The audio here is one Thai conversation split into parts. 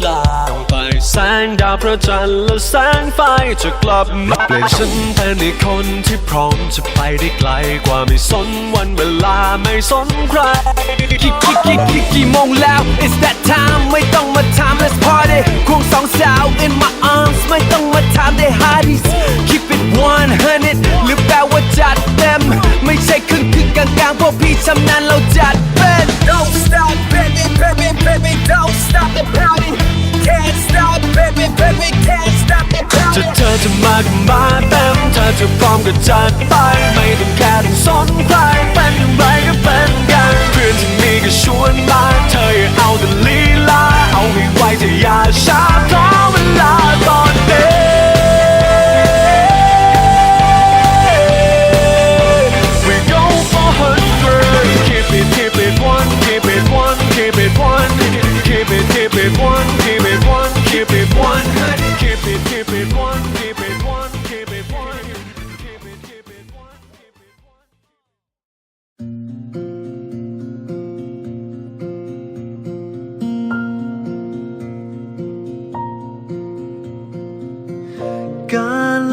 กลาไปแสงดาวพระจันทร์และแสงไฟจะกลับมาเปลี่ยนฉันเป็นอีกคนที่พร้อมจะไปได้ไกลกว่าไม่สนวันเวลาไม่สนใครกี่กี่กี่กี่กี่โมงแล้ว It's that time ไม่ต้องมาถาม Let's party ควงสองสาว in my arms ไม่ต้องมาถาม They hardest Keep it 100หรือแปลว่าจัดเต็มไม่ใช่ครึ่งครึ่งกลางกลางๆพวกพี่ชำนาญเราจัดเป็น Don't stop baby baby baby don't stop the party จะ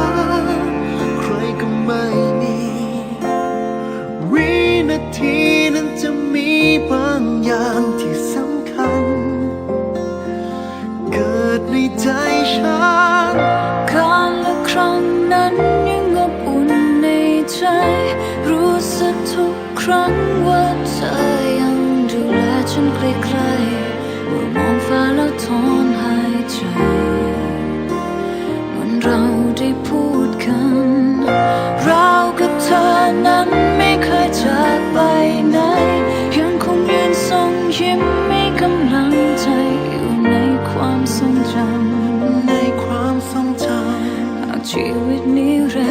า ใกล้ๆเมื่อมองฟ้าแล้วถอนหายใจเหมือนเราได้พูดกัน เรากับเธอนั้นไม่เคยจากไปไหนยังคงยืนส่งยิ้มมีกำลังใจอยู่ในความทรงจำในความทรงจหากชีวิตนี้เร็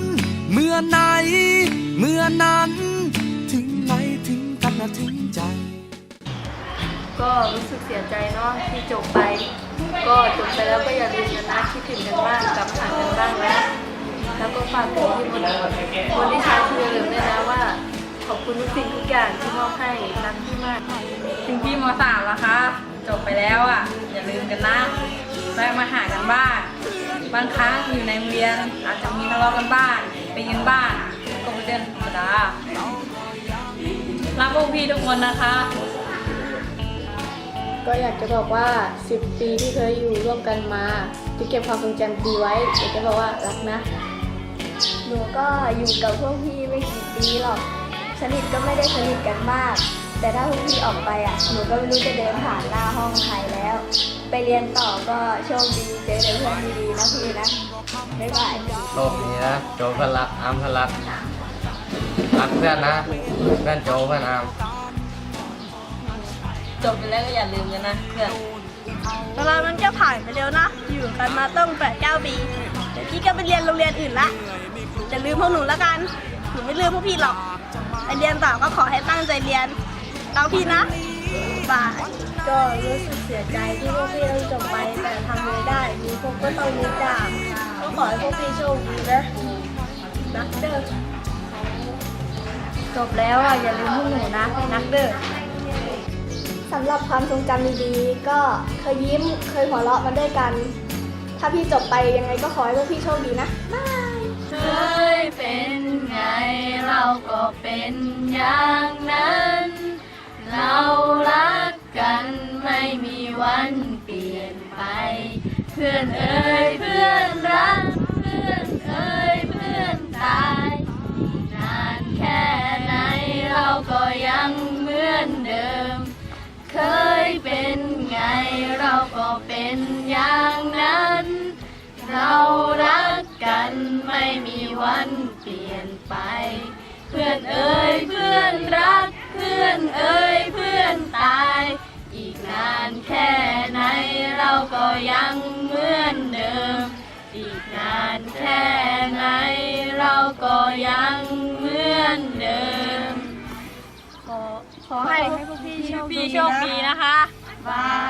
เมื่อไหน เมื่อนั้น ถึงไหนถึงกันนะถึงใจ ก็รู้สึกเสียใจเนาะที่จบไป ก็จบไปแล้วก็อย่าลืมกันนะคิดถึงกันบ้างกลับหากันบ้างนะแล้วก็ฝากถึงที่คนคนที่ใช้ชื่อลืมด้วยนะว่า ขอบคุณทุกสิ่งทุกอย่างที่มอบให้รักที่มากถึงพี่มสามแล้วคะจบไปแล้วอะ อย่าลืมกันนะแวะมาหากันบ้างบางครั้งอยู่ในโรงเรียนอาจจะมีทะเลาะกันบ้างไป ยืนบ้านก็เป็นเรื่องธรรมดารักพวกพี่ทุกคนนะคะ ก็อยากจะบอกว่า 10 ปีที่เคยอยู่ร่วมกันมาที่เก็บความทรงจำดีไว้อยากจะบอกว่ารักนะ หนูก็อยู่กับพวกพี่ไม่กี่ปีหรอก สนิทก็ไม่ได้สนิทกันมาก แต่ถ้าพวกพี่ออกไปอะหนูก็ไม่รู้จะเดินผ่านหน้าห้องใครแล้ว ไปเรียนต่อก็โชคดีเจอแต่เพื่อนดีๆนะพี่นะบ๊ายบายโชคดีนะโจเพื่อนรักอามเพื่อนรักรักเพื่อนนะเพื่อนโจเพื่อนอามจบไปแล้วก็อย่าลืมกันนะเพื่อนเวลามันก็ผ่านไปเร็วนะ อยู่กันมาต้องแปดเก้าปีเดี๋ยวพี่ก็ไปเรียนโรงเรียนอื่นละจะลืมพวกหนูแล้วกัน หนูไม่ลืมพวกพี่หรอกไปเรียนต่อก็ขอให้ตั้งใจเรียน รักพี่นะบายก็รู้สึกเสียใจที่พวกพี่ต้องจบไปแต่ทำไม่ได้ มีพวกก็ต้องมีจากก็ขอให้พวกพี่โชคดีนะนักเด้อจบแล้วอะอย่าลืมพวกหนูนะนักเด้อสำหรับความทรงจำดีๆ ก็เคยยิ้มเคยหัวเราะมาด้วยกัน ถ้าพี่จบไปยังไงก็ขอให้พวกพี่โชคดีนะบายเคยเป็นไงเราก็เป็นอย่างนั้น เรารักกันไม่มีวันเปลี่ยนไป เพื่อนเอ่ยเพื่อนรัก เพื่อนเอ่ยเพื่อนตายนานแค่ไหนเราก็ยังเหมือนเดิม เคยเป็นไงเราก็เป็นอย่างนั้น เรารักกันไม่มีวันเปลี่ยนไป เพื่อนเอ่ยเพื่อนรัก อนเอ้ยเพื่อนตาย อีกนานแค่ไหนเราก็ยังเหมือนเดิม อีกนานแค่ไหนเราก็ยังเหมือนเดิม ขอให้พวกพี่โชคดีนะคะ บาย